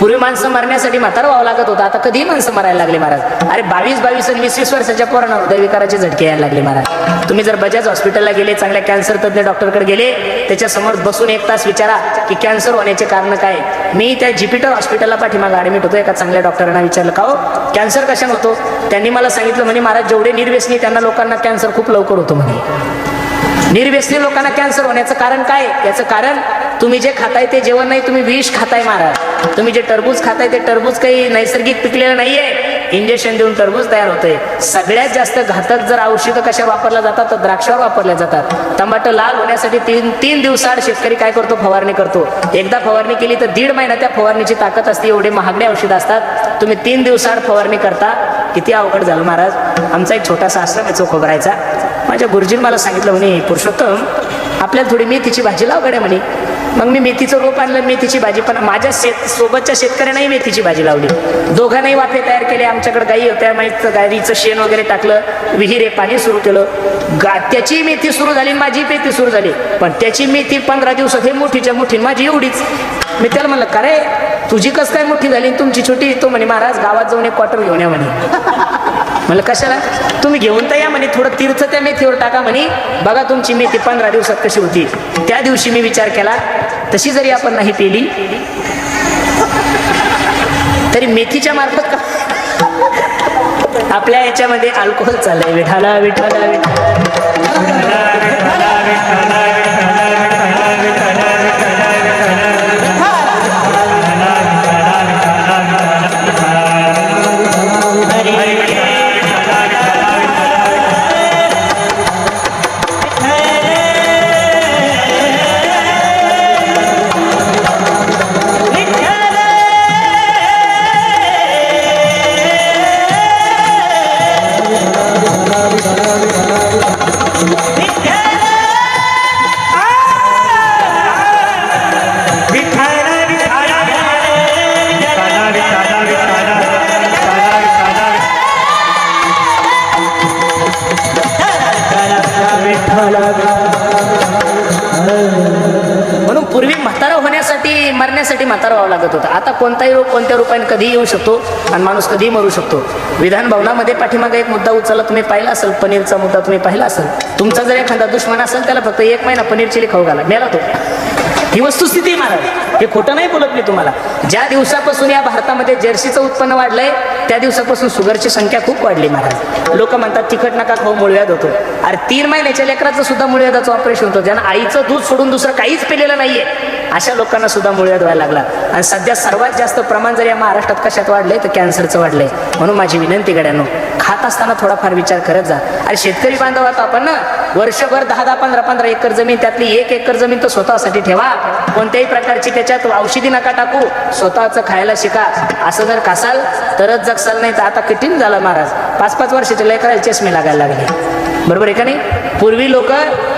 पूर्वी माणसं मरण्यासाठी म्हातारा व्हावं लागत होतं. आता कधीही माणसं मरायला लागले महाराज. अरे बावीस बावीस आणि वीस वीस वर्षाच्या पोरांना हृदयविकाराचे झटके यायला लागले महाराज. तुम्ही जर बजाज हॉस्पिटलला गेले चांगल्या कॅन्सर तज्ञ डॉक्टरकडे गेले त्याच्यासमोर बसून एक तास विचारा की कॅन्सर होण्याचे कारण काय? मी त्या ज्युपिटर हॉस्पिटलला पाठीमागा ऍडमिट होतो एका चांगल्या डॉक्टरांना विचारलं का हो? कॅन्सर कशाने होतो? त्यांनी मला सांगितलं म्हणे महाराज जेवढे निर्व्यसनी त्यांना लोकांना कॅन्सर खूप लवकर होतो म्हणे. निर्व्यसनी लोकांना कॅन्सर होण्याचं कारण काय? याचं कारण तुम्ही जे खाताय ते जेवण नाही तुम्ही विष खाताय महाराज तुम्ही जे टरबूज खाताय ते टरबूज काही नैसर्गिक पिकलेलं नाहीये. इंजेक्शन देऊन टरबूज तयार होते सगळ्यात जास्त घातक जर औषधं कशा वापरल्या जातात तर द्राक्षावर वापरल्या जातात. टमाटर लाल होण्यासाठी तीन तीन दिवसाआड शेतकरी काय करतो? फवारणी करतो. एकदा फवारणी केली तर दीड महिना त्या फवारणीची ताकद असते एवढे महागडे औषध असतात. तुम्ही तीन दिवसाआड फवारणी करता. किती अवघड झालं महाराज. आमचा एक छोटासा आश्रम आहे चोखोबरायचा. माझ्या गुरुजीने मला सांगितलं म्हणे पुरुषोत्तम आपल्याला थोडी मेथीची भाजी लाव म्हणे. मग मी मेथीचं रोप आणलं मेथीची भाजी. पण माझ्या शेत सोबतच्या शेतकऱ्यांनाही मेथीची भाजी लावली. दोघांनाही वाफे तयार केले. आमच्याकडे गाई होत्या. माहीत गाईचं शेण वगैरे टाकलं. विहिरे पाणी सुरू केलं. गा त्याची मेथी सुरू झाली आणि माझी मेथी सुरू झाली. पण त्याची मेथी पंधरा दिवसात हे मोठीच्या मोठी माझी एवढीच. मी त्याला म्हणलं का रे? तुझी कसं काय मोठी झाली? तुमची छोटी तो म्हणे महाराज गावात जाऊन एक क्वार्टर घेऊन या म्हणे. म्हणलं कशाला? तुम्ही घेऊन तर या म्हणे थोडं तीर्थ त्या मेथीवर टाका म्हणे. बघा तुमची मेथी पंधरा दिवसात कशी होती. त्या दिवशी मी विचार केला तशी जरी आपण नाही पेली तरी मेथीच्या मार्फत का? आपल्या याच्यामध्ये अल्कोहोल चाललंय विठाला विठाला विठाला म्हातारा व्हावं लागत होतं. आता कोणताही रोग कोणत्या रूपाने कधीही येऊ शकतो आणि माणूस कधीही मरू शकतो. विधान भवनामध्ये पाठीमागे एक मुद्दा उचलला तुम्ही पाहिला असेल पनीरचा मुद्दा तुम्ही पाहिला असेल. तुमचा जर एखादा दुश्मन असेल त्याला फक्त एक महिना पनीर चिली खाऊ घाला. मेला तो. ही वस्तुस्थिती महाराज. हे खोटं नाही बोलत मी तुम्हाला. ज्या दिवसापासून या भारतामध्ये जर्सीचं उत्पन्न वाढलंय त्या दिवसापासून शुगरची संख्या खूप वाढली महाराज. लोक म्हणतात तिखट नका खाऊ मुळव्याद होतो. अरे तीन महिन्याच्या लेकराचं सुद्धा मुळव्याधाचं ऑपरेशन होतं. ज्यांना आईचं दूध सोडून दुसरं काहीच पिलेलं नाहीये. अशा लोकांना सुद्धा मुळव्याध व्हायला लागला. आणि सध्या सर्वात जास्त प्रमाण जर या महाराष्ट्रात कशात वाढलंय तर कॅन्सरचं वाढलंय. म्हणून माझी विनंती गड्यानो खात असताना थोडाफार विचार करत जा. आणि शेतकरी बांधव आता आपण ना? वर्षभर दहा दहा पंधरा पंधरा एकर जमीन त्यातली एक एकर जमीन तर स्वतःसाठी ठेवा. कोणत्याही प्रकारची त्याच्यात औषधी नका टाकू. स्वतःचं खायला शिका. असं जर खासाल तरच जगसाल नाही तर आता कठीण झालं महाराज. पाच पाच वर्षाचे लेकराला चष्मे लागायला लागले. बरोबर आहे का नाही? पूर्वी लोक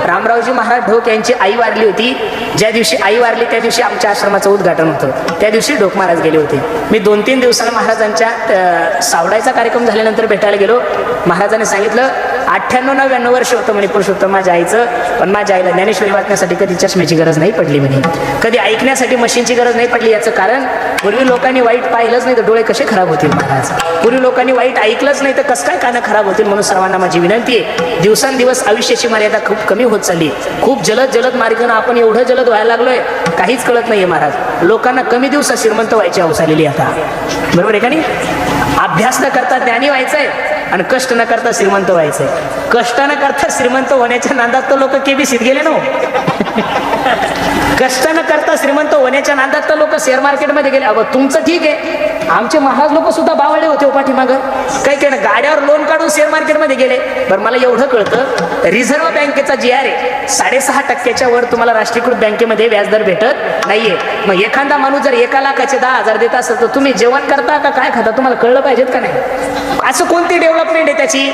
रामरावजी महाराज ढोक यांची आई वारली होती. ज्या दिवशी आई वारली त्या दिवशी आमच्या आश्रमाचं उद्घाटन होतं. त्या दिवशी ढोक महाराज गेले होते. मी दोन तीन दिवसाला महाराजांच्या सावडायचा कार्यक्रम झाल्यानंतर भेटायला गेलो. महाराजांनी सांगितलं अठ्ठ्याण्णव नव्याण्णव वर्ष होतं म्हणे पुरुषोत्तम माझ्या आईचं. पण माझ्या आईला ज्ञानेश्वरी वाचण्यासाठी कधी चष्म्याची गरज नाही पडली म्हणे. कधी ऐकण्यासाठी मशीनची गरज नाही पडली याचं कारण पूर्वी लोकांनी वाईट पाहिलंच नाही तर डोळे कसे खराब होतील महाराज. पूर्वी लोकांनी वाईट ऐकलंच नाही तर कसं काय कानं खराब होतील म्हणून सर्वांना माझी विनंती आहे. दिवसांदिवस आयुष्याची मर्यादा खूप कमी होत चालली खूप जलद जलद मार्गानं आपण एवढं जलद व्हायला लागलोय काहीच कळत नाहीये महाराज. लोकांना कमी दिवसात श्रीमंत व्हायची हौस आलेली आता. बरोबर आहे का नाही? अभ्यास न करता ज्ञानी व्हायचंय. आणि कष्ट न करता श्रीमंत व्हायचंय. कष्ट न करता श्रीमंत होण्याच्या नांदात तर लोक केबीसीत गेले ना हो. कष्ट न करता श्रीमंत होण्याच्या नांदात तर लोक शेअर मार्केटमध्ये गेले. अगं तुमचं ठीक आहे. आमचे महाराज लोक सुद्धा बावळे होते हो पाठीमागं. काही काही ना गाड्यावर लोन काढून शेअर मार्केटमध्ये गेले. बरं मला एवढं कळतं रिझर्व्ह बँकेचा जी आर आहे साडेसहा टक्क्याच्या वर तुम्हाला राष्ट्रीयकृत बँकेमध्ये व्याजदर भेटत नाहीये. मग एखादा माणूस जर एका लाखाचे दहा हजार देत असेल तर तुम्ही जेवण करता का काय खाता? तुम्हाला कळलं पाहिजेत का नाही? असं कोणती डेव्हलपमेंट आहे त्याची?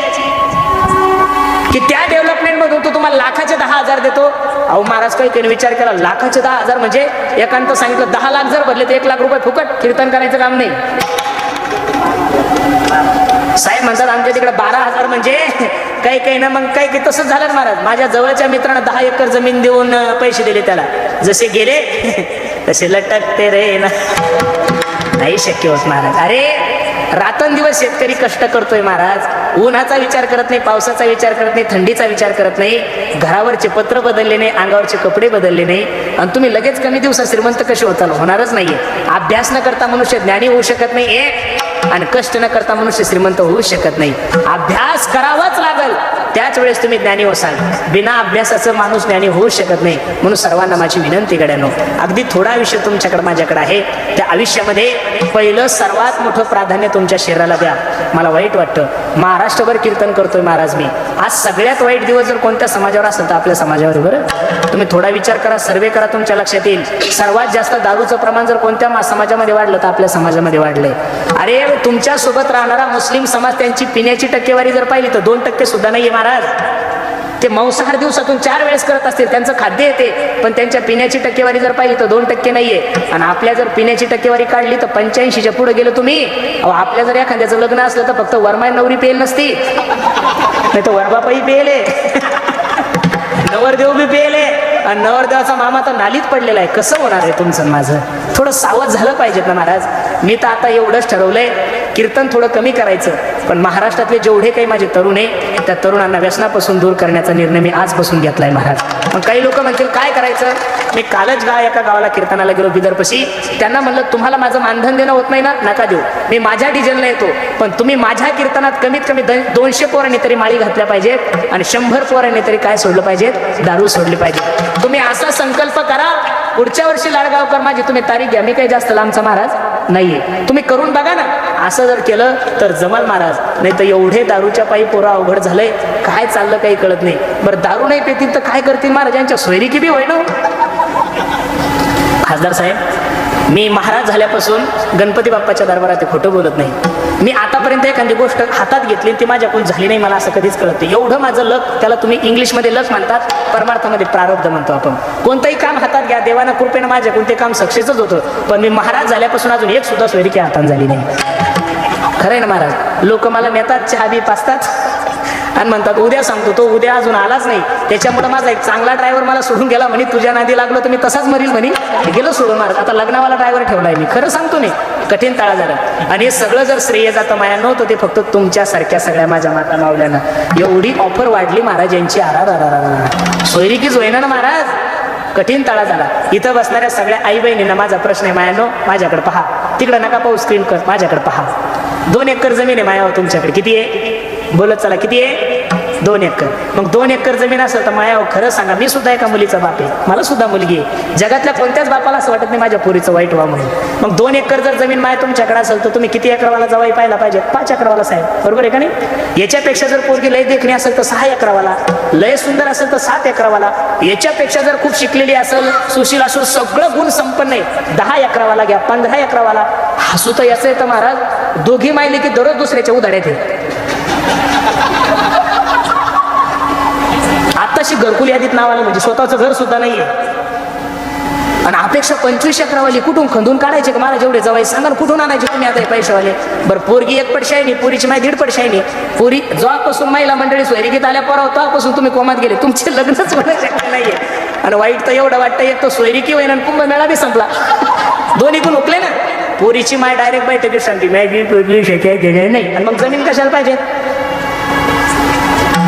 की त्या डेव्हलपमेंट मधून तो तुम्हाला लाखाचे दहा हजार देतो अहो महाराज काही काही विचार केला. लाखाचे दहा हजार म्हणजे एकांत सांगितलं दहा लाख जर भरले तर एक लाख रुपये फुकट. कीर्तन करायचं काम नाही. साहेब म्हणतात आमच्या तिकडे बारा हजार म्हणजे काही काही ना मग काही काही तसंच झालं महाराज. माझ्या जवळच्या मित्रानं दहा एकर जमीन देऊन पैसे दिले त्याला. जसे गेले तसे लटकते रे ना. नाही शक्य होत महाराज. अरे रातन दिवस शेतकरी कष्ट करतोय महाराज. उन्हाचा विचार करत नाही पावसाचा विचार करत नाही थंडीचा विचार करत नाही घरावरचे पत्र बदलले नाही अंगावरचे कपडे बदलले नाही आणि तुम्ही लगेच कमी दिवसात श्रीमंत कसे होताल? होणारच नाहीये. अभ्यास न करता मनुष्य ज्ञानी होऊ शकत नाही एक आणि कष्ट न करता मनुष्य श्रीमंत होऊ शकत नाही. अभ्यास करावाच लागल त्याच वेळेस तुम्ही ज्ञानी होसाल. बिना अभ्यासाचं माणूस ज्ञानी होऊ शकत नाही म्हणून सर्वांना माझी विनंती गड्यानो. अगदी थोडा आयुष्य तुमच्याकडे माझ्याकडे आहे. त्या आयुष्यामध्ये पहिलं सर्वात मोठं प्राधान्य तुमच्या शरीराला द्या. मला वाईट वाटतं. महाराष्ट्रभर कीर्तन करतोय महाराज मी. आज सगळ्यात वाईट दिवस जर कोणत्या समाजावर असेल तर आपल्या समाजावर बरं? तुम्ही थोडा विचार करा सर्वे करा तुमच्या लक्षात येईल. सर्वात जास्त दारूचं प्रमाण जर कोणत्या मा- समाजामध्ये वाढलं तर आपल्या समाजामध्ये वाढलंय. अरे तुमच्यासोबत राहणारा मुस्लिम समाज त्यांची पिण्याची टक्केवारी जर पाहिली तर दोन टक्के सुद्धा नाहीये महाराज. ते मांसाहार दिवसातून चार वेळेस करत असतील त्यांचं खाद्य येते पण त्यांच्या पिण्याची टक्केवारी जर पाहिली तर दोन टक्के नाहीये. आणि आपल्या जर पिण्याची टक्केवारी काढली तर पंच्याऐंशीच्या पुढे गेलो तुम्ही. अहो, आपल्या जर एखाद्याचं लग्न असलं तर फक्त वरमाय नवरी पेल नसती. नाही तर वरबापाई पेले नवरदेव बी पेले आणि नवरदेवाचा मामा तर नालीत पडलेला आहे. कसं होणार आहे तुमचं माझं? थोडं सावध झालं पाहिजेत ना महाराज. मी तर आता एवढंच ठरवलंय. कीर्तन थोडं कमी करायचं पण महाराष्ट्रातले जेवढे काही माझे तरुण आहे त्या तरुणांना व्यसनापासून दूर करण्याचा निर्णय मी आजपासून घेतलाय महाराज. मग काही लोक म्हणतील काय करायचं? मी कालच गाव एका गावाला कीर्तनाला गेलो बिदरपशी त्यांना म्हणलं तुम्हाला माझं मानधन देणं होत नाही ना? नका देऊ. मी माझ्या डिझेलला येतो पण तुम्ही माझ्या कीर्तनात कमीत कमी द- दोनशे पोरांनी तरी माळी घातल्या पाहिजेत आणि शंभर पोरांनी तरी काय सोडलं पाहिजेत? दारू सोडली पाहिजे तुम्ही असा संकल्प करा पुढच्या वर्षी लाडगावकर माझी तुम्ही तारीख घ्या. मी काही जास्त लांबचा महाराज नाहीये. तुम्ही करून बघा ना. असं जर केलं तर जमल महाराज. नाही तर एवढे दारूच्या पायी पोरं अवघड झालंय. काय चाललं काही कळत नाही. बरं दारू नाही पेतील तर काय करतील महाराज? यांच्या सोयरी किती होय ना हो. खासदार साहेब मी महाराज झाल्यापासून गणपती बाप्पाच्या दरबारात खोटं बोलत नाही. मी आतापर्यंत एखादी गोष्ट हातात घेतली ती माझ्याकडून झाली नाही मला असं कधीच कळत नाही. एवढं माझं लक त्याला तुम्ही इंग्लिशमध्ये लक म्हणतात परमार्थामध्ये प्रारब्ध म्हणतो आपण. कोणतंही काम हातात घ्या देवाना कृपेनं माझ्याकडून ते काम सक्सेसच होतं. पण मी महाराज झाल्यापासून अजून एक सुद्धा सोयरिकी हातात झाली नाही. खरं आहे ना महाराज? लोक मला नेतात चहा बी पाचतात आणि म्हणतात उद्या सांगतो. तो उद्या अजून आलाच नाही. त्याच्यामुळे माझा एक चांगला ड्रायव्हर मला सोडून गेला म्हणे. तुझ्या नादी लागलो तर मी तसाच मरील म्हणे. गेलो सोडून मार आता लग्नावाला ड्रायव्हर ठेवलाय मी. खरं सांगतो नाही कठीण ताळा झालं आणि हे सगळं जर श्रेय जातं माया नव्हतं ते फक्त तुमच्यासारख्या सगळ्या माझ्या माता मावल्यानं एवढी ऑफर वाढली महाराज यांची. आरा सोयरिकीच होईना ना महाराज? कठीण ताळा झाला इथं बसणाऱ्या सगळ्या आई बहिणींना माझा प्रश्न आहे मायानो. माझ्याकडे पहा. तिकडं नका पाहू स्क्रीन कर माझ्याकडे पहा. दोन एकर जमीन आहे माया तुमच्याकडे. किती आहे? बोलत चला किती आहे? दोन एकर. मग दोन एकर जमीन असेल तर मायावर खरं सांगा मी सुद्धा एका मुलीचा बाप आहे. मला सुद्धा मुलगी आहे. जगातल्या कोणत्याच बापाला असं वाटत नाही माझ्या पोरीचं वाईट व्हा म्हणून. मग दोन एकर जर जमीन माया तुमच्याकडे असेल तर तुम्ही किती एकरवाला जवाई पाहायला पाहिजे? पाच एकरवाला साहेब. बरोबर आहे का नाही? याच्यापेक्षा जर पोरगी लय देखणी असेल तर सहा एकरावाला. लय सुंदर असेल तर सात एकरावाला. याच्यापेक्षा जर खूप शिकलेली असेल सुशील असो सगळं गुण संपन्न आहे. दहा एकरावाला घ्या पंधरा एकरावाला. हसू तर याचं येतं महाराज दोघी मायले की दररोज दुसऱ्याच्या उधाड्यात आहे. अशी घरकुल यादीत नाव आलं म्हणजे स्वतःचं घर सुद्धा नाहीये. आणि अपेक्षा पंचवीस अकरावाली कुठून खंदून काढायचे का? मला जेवढे जवळ सांगा कुठून आणायचे तुम्ही आता हे पैशावाले? बरं पोरगी एक पडशी पोरीची माय दीड पडशी आहे. पोरी जेव्हापासून महिला मंडळी सोयरिकीत आल्या परवा तेव्हापासून तुम्ही कोमात गेले. तुमचे लग्नच होणं शक्य नाहीये. आणि वाईट तर एवढं वाटतं एक तर सोयरिकी होईना आणि कुंभमेळा बी संपला. दोन्ही पण उकले ना. पोरीची माय डायरेक्ट बैठकीत सांगते माय बी पोरगी नाही. आणि मग जमीन कशाला पाहिजे?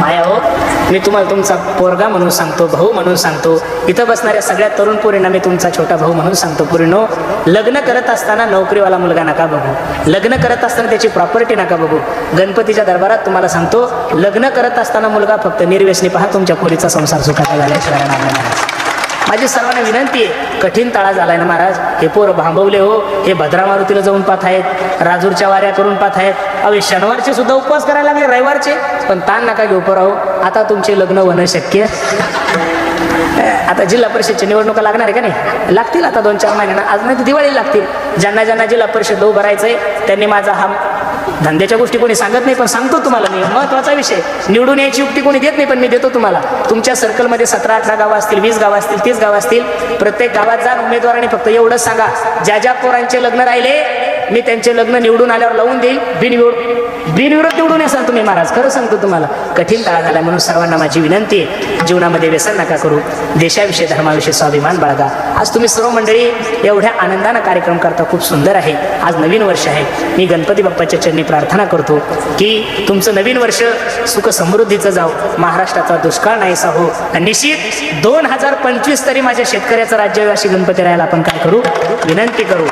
माया हो मी तुम्हाला तुमचा पोरगा म्हणून सांगतो भाऊ म्हणून सांगतो. इथं बसणाऱ्या सगळ्या तरुण पोरींना मी तुमचा छोटा भाऊ म्हणून सांगतो. पोरीनो लग्न करत असताना नोकरीवाला मुलगा नका बघू. लग्न करत असताना त्याची प्रॉपर्टी नका बघू. गणपतीच्या दरबारात तुम्हाला सांगतो लग्न करत असताना मुलगा फक्त निर्व्यसनी पहा तुमच्या पोरीचा संसार सुखाचा झाल्याशिवाय माझी सर्वांना विनंती आहे कठीण तळा झालाय ना महाराज? हे पोरं भांबवले हो. हे भद्रा मारुतीला जाऊन पाहत आहेत. राजूरच्या वाऱ्या करून पाहत आहेत. अवे शनिवारचे सुद्धा उपवास करायला लागले रविवारचे. पण ताण नका घेऊ पोराहो आता तुमचे लग्न होणं शक्य. आता जिल्हा परिषदच्या निवडणुका लागणार आहे का नाही? लागतील आता दोन चार महिन्यांना आज नाही तर दिवाळी लागतील. ज्यांना ज्यांना जिल्हा परिषद उभं राहायचंय त्यांनी माझा हा धंद्याच्या गोष्टी कोणी सांगत नाही पण सांगतो तुम्हाला मी. महत्त्वाचा विषय. निवडून यायची युक्ती कोणी देत नाही पण मी देतो तुम्हाला. तुमच्या सर्कलमध्ये सतरा अठरा गावं असतील वीस गावं असतील तीस गावं असतील प्रत्येक गावात जा उमेदवाराने फक्त एवढंच सांगा. ज्या ज्या पोरांचे लग्न राहिले मी त्यांचे लग्न निवडून आल्यावर लावून देईल बिनविड बिनविरोध निवडून असाल तुम्ही महाराज. खरं सांगतो तुम्हाला कठीण काळ झाला म्हणून सर्वांना माझी विनंती आहे. जीवनामध्ये व्यसन नका करू. देशाविषयी धर्माविषयी स्वाभिमान बाळगा. आज तुम्ही सर्व मंडळी एवढ्या आनंदानं कार्यक्रम करता खूप सुंदर आहे. आज नवीन वर्ष आहे. मी गणपती बाप्पाच्या चरणी प्रार्थना करतो की तुमचं नवीन वर्ष सुख समृद्धीचं जाऊ महाराष्ट्राचा दुष्काळ नाहीसा हो. निश्चित दोन हजार पंचवीस तरी माझ्या शेतकऱ्याचं राज्य अशी गणपती राहायला आपण काय करू? विनंती करू.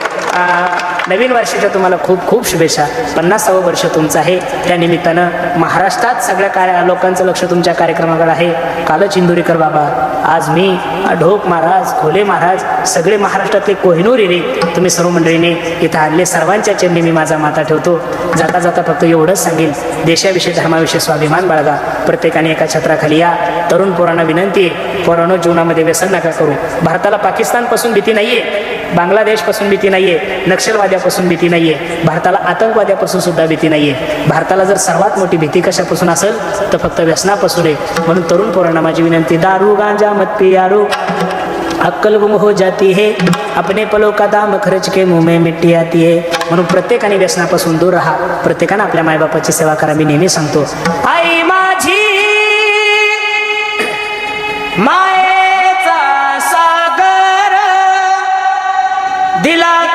नवीन वर्षाच्या तुम्हाला खूप खूप शुभेच्छा. पन्नासावं वर्ष तुमचं आहे. त्या निमित्तानं महाराष्ट्रात सगळ्या कार्य लोकांचं लक्ष तुमच्या कार्यक्रमाकडे आहे. कालच इंदुरीकर बाबा आज मी ढोक महाराज खोले महाराज सगळे महाराष्ट्रातले कोहिनूर रे तुम्ही सर्व मंडळीने इथं आणले. सर्वांच्या चेंडी मी माझा माता ठेवतो. जाता जाता फक्त एवढंच सांगेल देशाविषयी धर्माविषयी स्वाभिमान बाळगा. प्रत्येकाने एका छत्राखाली या. तरुण पोरांना विनंती आहे. पोरांनो जीवनामध्ये व्यसन नका करू. भारताला पाकिस्तानपासून भीती नाहीये. बांगलादेशपासून भीती नाहीये. कशापासून भीती नाहीये. भारताला आतंकवाद्यापासून सुद्धा भीती नाहीये. भारताला जर सर्वात मोठी भीती कशापासून असेल तर फक्त व्यसनापासून आहे. म्हणून तरुण पोरांना माझी विनंती दारू गांजा मत पियारू अक्कल गुम हो जाती है अपने पलो का दाम खर्च के मुंह में मिट्टी आती है. म्हणून प्रत्येकाने व्यसनापासून दूर राहा. प्रत्येकानं आपल्या मायबापाची सेवा करा मी नेहमी सांगतो. आई माझी मायेचा सागर दिला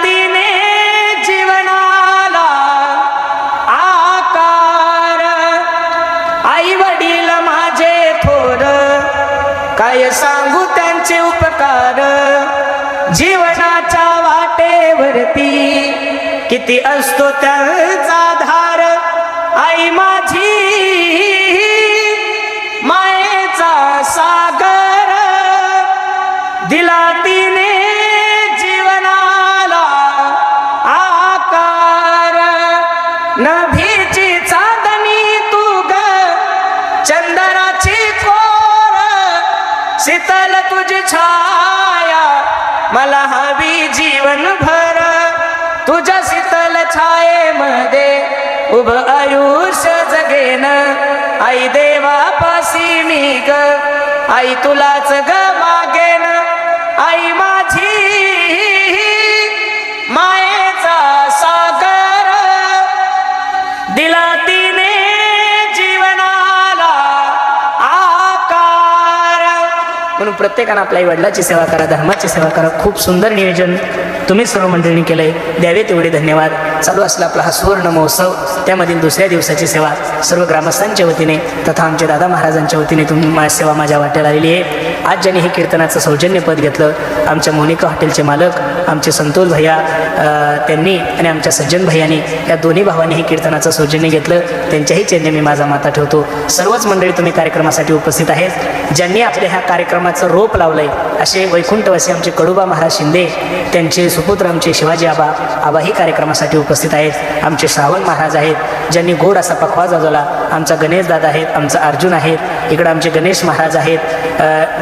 काय सांगू त्यांचे उपकार? जीवनाच्या वाटेवरती किती असतो त्यांचा शीतल तुझी छाया मला हवी जीवनभर तुझ्या शीतल छायेमध्ये उभ आयुष्य जगेन. आई देवा पासी मी ग आई तुलाच ग मागेन. म्हणून प्रत्येकानं आपल्या वडिलाची सेवा करा धर्माची सेवा करा. खूप सुंदर नियोजन तुम्ही सर्व मंडळींनी केलंय. द्यावे तेवढे धन्यवाद. चालू असला आपला हा सुवर्ण महोत्सव त्यामधील दुसऱ्या दिवसाची सेवा सर्व ग्रामस्थांच्या वतीने तथा आमच्या दादा महाराजांच्या वतीने तुम्ही मा सेवा माझ्या वाट्याला आलेली आहे. आज ज्यांनी हे कीर्तनाचं सौजन्यपद घेतलं आमच्या मोनिका हॉटेलचे मालक आमचे संतोष भैया त्यांनी आणि आमच्या सज्जन भैयानी या दोन्ही भावांनी हे कीर्तनाचं सौजन्य घेतलं. त्यांच्याही चेन्ने मी माझा माता ठेवतो. सर्वच मंडळी तुम्ही कार्यक्रमासाठी उपस्थित आहेत. ज्यांनी आपल्या ह्या कार्यक्रमाचं रोप लावलंय असे वैकुंठवासी आमचे कडुबा महाराज शिंदे त्यांचे सुपुत्र आमचे शिवाजी आबा आबाही कार्यक्रमासाठी उपस्थित उपस्थित आहेत. आमचे श्रावण महाराज आहेत ज्यांनी गोड असा पखवा जाजवला आमचा गणेश दादा आहेत आमचा अर्जुन आहेत इकडं आमचे गणेश महाराज आहेत.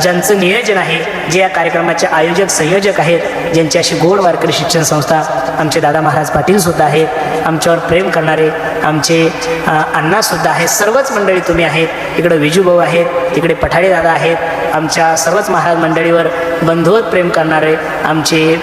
ज्यांचं नियोजन आहे जे या कार्यक्रमाचे आयोजक संयोजक आहेत ज्यांची अशी गोड वारकरी शिक्षण संस्था आमचे दादा महाराज पाटील सुद्धा आहेत आमच्यावर प्रेम करणारे आमचे अण्णासुद्धा आहेत. सर्वच मंडळी तुम्ही आहेत. इकडं विजूभाऊ आहेत तिकडे पठाडे दादा आहेत. आमच्या सर्वच महाराज मंडळीवर बंधुवत प्रेम करणारे आमचे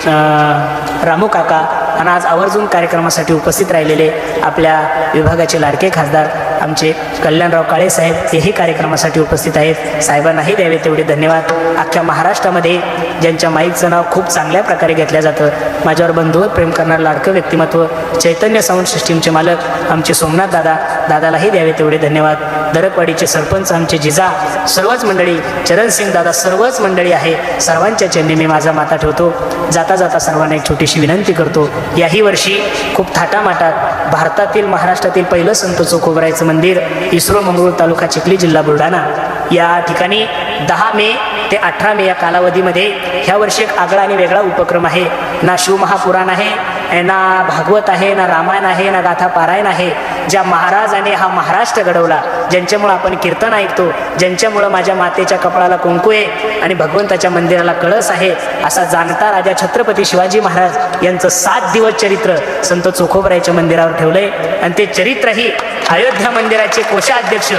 रामू काका आणि आज आवर्जून कार्यक्रमासाठी उपस्थित राहिलेले आपल्या विभागाचे लाडके खासदार आमचे कल्याणराव काळे साहेब हेही कार्यक्रमासाठी उपस्थित आहेत. साहेबांनाही द्यावे तेवढे धन्यवाद. अख्ख्या महाराष्ट्रामध्ये ज्यांच्या माईकचं नाव खूप चांगल्या प्रकारे घेतलं जातं माझ्यावर बंधुवत प्रेम करणारं लाडकं व्यक्तिमत्व चैतन्य साऊंड सिस्टीमचे मालक आमचे सोमनाथ दादा दादालाही द्यावे तेवढे धन्यवाद. दरकवाडीचे सरपंच आमचे जिजा सर्वच मंडळी चरणसिंग दादा सर्वच मंडळी आहे सर्वांच्या चरणी मी माझा माता ठेवतो. जाता जाता सर्वांना एक छोटीशी विनंती करतो. याही वर्षी खूप थाटामाटात भारतातील महाराष्ट्रातील पहिलं संत चोखोबरायचं मंदिर इस्रो मंगरूळ तालुका चिखली जिल्हा बुलढाणा. या ठिकाणी दहा मे ते अठरा मे या कालावधीमध्ये ह्या वर्षी एक आगळा आणि वेगळा उपक्रम आहे. ना शिवमहापुराण आहे. ना भागवत आहे ना रामायण आहे ना गाथा पारायण आहे. ज्या महाराजाने हा महाराष्ट्र घडवला ज्यांच्यामुळं आपण कीर्तन ऐकतो ज्यांच्यामुळं माझ्या मातेच्या कपाळाला कुंकू आहे आणि भगवंताच्या मंदिराला कळस आहे असा जाणता राजा छत्रपती शिवाजी महाराज यांचं सात दिवस चरित्र संत चोखोबरायच्या मंदिरावर ठेवलंय. आणि ते चरित्रही अयोध्या मंदिराचे कोषाध्यक्ष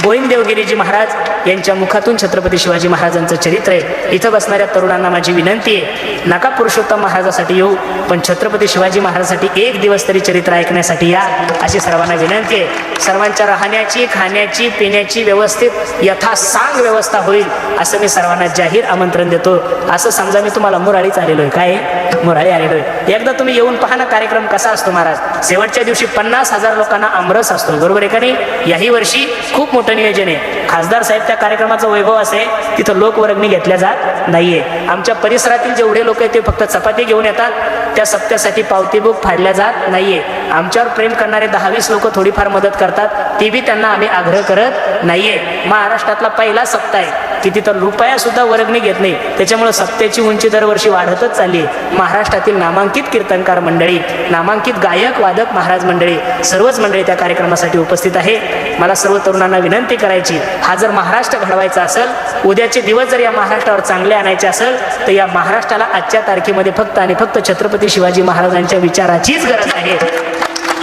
गोविंद देवगिरीजी महाराज यांच्या मुखातून छत्रपती शिवाजी महाराजांचं चरित्र आहे. इथं बसणाऱ्या तरुणांना माझी विनंती आहे नका पुरुषोत्तम महाराजासाठी येऊ पण छत्रपती शिवाजी महाराजांसाठी एक दिवस तरी चरित्र ऐकण्यासाठी या अशी सर्वांना विनंती आहे. सर्वांच्या राहण्याची खाण्याची पिण्याची व्यवस्थित यथासांग व्यवस्था होईल असं मी सर्वांना जाहीर आमंत्रण देतो. असं समजा मी तुम्हाला मुराळीच आलेलो आहे. काय? मुराळी आलेलो आहे. एकदा तुम्ही येऊन पहा ना कार्यक्रम कसा असतो महाराज. शेवटच्या दिवशी पन्नास हजार लोकांना आमरस असतो. बरोबर आहे का नाही? याही वर्षी खूप मोठं नियोजन आहे खासदार साहेब त्या कार्यक्रमाचा वैभव असे तिथं लोकवर्गणी घेतल्या जात नाहीये. आमच्या परिसरातील जेवढे लोक आहेत ते फक्त चपाती घेऊन येतात त्या सप्त्यासाठी पावती बुक फाडल्या जात नाहीये. आमच्यावर प्रेम करणारे दहा वीस लोक थोडीफार मदत करतात ती बी त्यांना आम्ही आग्रह करत नाहीये. महाराष्ट्रातला पहिला सप्ताह आहे. की तिथं रुपया सुद्धा वर्गणी घेत नाही. त्याच्यामुळे सत्तेची उंची दरवर्षी वाढतच चालली महाराष्ट्रातील नामांकित कीर्तनकार मंडळी नामांकित गायक वादक महाराज मंडळी सर्वच मंडळी त्या कार्यक्रमासाठी उपस्थित आहे. मला सर्व तरुणांना विनंती करायची हा जर महाराष्ट्र घडवायचा असेल उद्याचे दिवस जर या महाराष्ट्रावर चांगले आणायचे असेल तर या महाराष्ट्राला आजच्या तारखेमध्ये फक्त आणि फक्त छत्रपती शिवाजी महाराजांच्या विचाराचीच गरज आहे.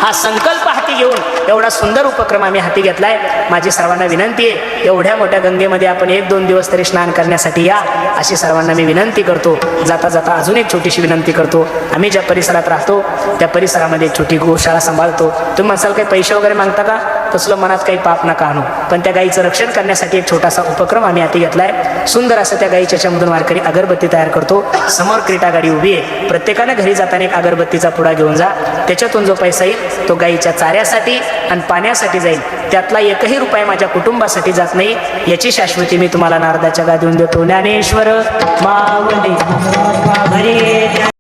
हा संकल्प हाती घेऊन एवढा सुंदर उपक्रम आम्ही हाती घेतलाय. माझी सर्वांना विनंती आहे एवढ्या मोठ्या गंगेमध्ये आपण एक दोन दिवस तरी स्नान करण्यासाठी या अशी सर्वांना मी विनंती करतो. जाता जाता अजून एक छोटीशी विनंती करतो. आम्ही ज्या परिसरात राहतो त्या परिसरामध्ये एक छोटी गोशाळा सांभाळतो. तुम्ही म्हणसाल काही पैसे वगैरे मागता का? तसलं मनात काही पाप नका आणू. पण त्या गाईचं रक्षण करण्यासाठी एक छोटासा उपक्रम आम्ही हाती घेतलाय. सुंदर असं त्या गाईच्या याच्यामधून वारकरी अगरबत्ती तयार करतो. समोर क्रीटा गाडी उभी आहे. प्रत्येकानं घरी जाताना एक अगरबत्तीचा पुडा घेऊन जा. त्याच्यातून जो पैसा येईल तो गाईच्या चाऱ्यासाठी आणि पाण्यासाठी जाईल. त्यातला एकही रुपये माझ्या कुटुंबासाठी जात नाही. याची शाश्वती मी तुम्हाला नारदाच्या गादीहून देतो. ज्ञानेश्वर माऊली.